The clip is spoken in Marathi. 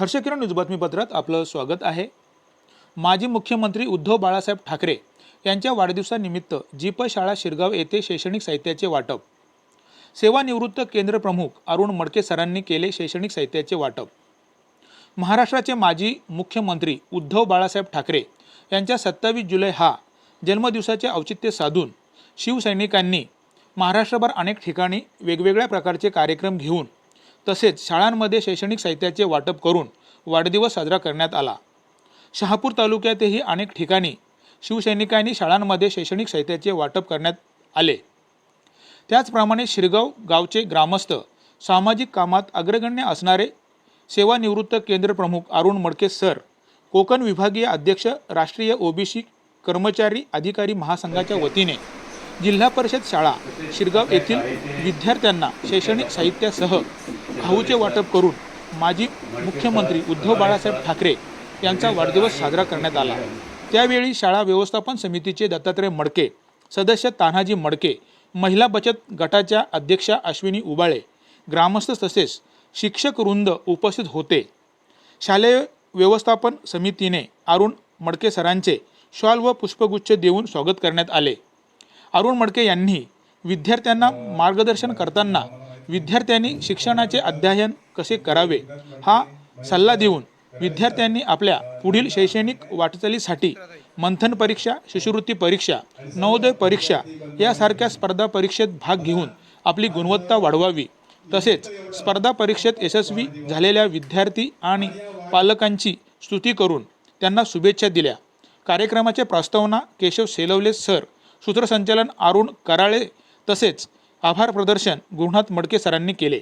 हर्षकिरण न्यूज बातमीपत्रात आपलं स्वागत आहे. माजी मुख्यमंत्री उद्धव बाळासाहेब ठाकरे यांच्या वाढदिवसानिमित्त जीप शाळा शिरगाव येथे शैक्षणिक साहित्याचे वाटप. सेवानिवृत्त केंद्र प्रमुख अरुण मडके सरांनी केले शैक्षणिक साहित्याचे वाटप. महाराष्ट्राचे माजी मुख्यमंत्री उद्धव बाळासाहेब ठाकरे यांच्या सत्तावीस जुलै हा जन्मदिवसाचे औचित्य साधून शिवसैनिकांनी महाराष्ट्रभर अनेक ठिकाणी वेगवेगळ्या प्रकारचे कार्यक्रम घेऊन तसेच शाळांमध्ये शैक्षणिक साहित्याचे वाटप करून वाढदिवस साजरा करण्यात आला. शहापूर तालुक्यातही अनेक ठिकाणी शिवसैनिकांनी शाळांमध्ये शैक्षणिक साहित्याचे वाटप करण्यात आले. त्याचप्रमाणे शिरगाव गावचे ग्रामस्थ सामाजिक कामात अग्रगण्य असणारे सेवानिवृत्त केंद्र प्रमुख अरुण मडके सर कोकण विभागीय अध्यक्ष राष्ट्रीय ओबीसी कर्मचारी अधिकारी महासंघाच्या वतीने जिल्हा परिषद शाळा शिरगाव येथील विद्यार्थ्यांना शैक्षणिक साहित्यासह खाऊचे वाटप करून माजी मुख्यमंत्री उद्धव बाळासाहेब ठाकरे यांचा वाढदिवस साजरा करण्यात आला. त्यावेळी शाळा व्यवस्थापन समितीचे दत्तात्रय मडके सदस्य तान्हाजी मडके महिला बचत गटाच्या अध्यक्षा अश्विनी उबाळे ग्रामस्थ तसेच शिक्षक वृंद उपस्थित होते. शालेय व्यवस्थापन समितीने अरुण मडके सरांचे शॉल व पुष्पगुच्छ देऊन स्वागत करण्यात आले. अरुण मडके यांनी विद्यार्थ्यांना मार्गदर्शन करताना विद्यार्थ्यांनी शिक्षणाचे अध्ययन कसे करावे हा सल्ला देऊन विद्यार्थ्यांनी आपल्या पुढील शैक्षणिक वाटचालीसाठी मंथन परीक्षा शिष्यवृत्ती परीक्षा नवोदय परीक्षा यासारख्या स्पर्धा परीक्षेत भाग घेऊन आपली गुणवत्ता वाढवावी. तसेच स्पर्धा परीक्षेत यशस्वी झालेल्या विद्यार्थी आणि पालकांची स्तुती करून त्यांना शुभेच्छा दिल्या. कार्यक्रमाचे प्रस्तावना केशव सेलवले सर सूत्रसंचालन अरुण कराळे तसेच आभार प्रदर्शन गुरुनाथ मडके सरांनी केले.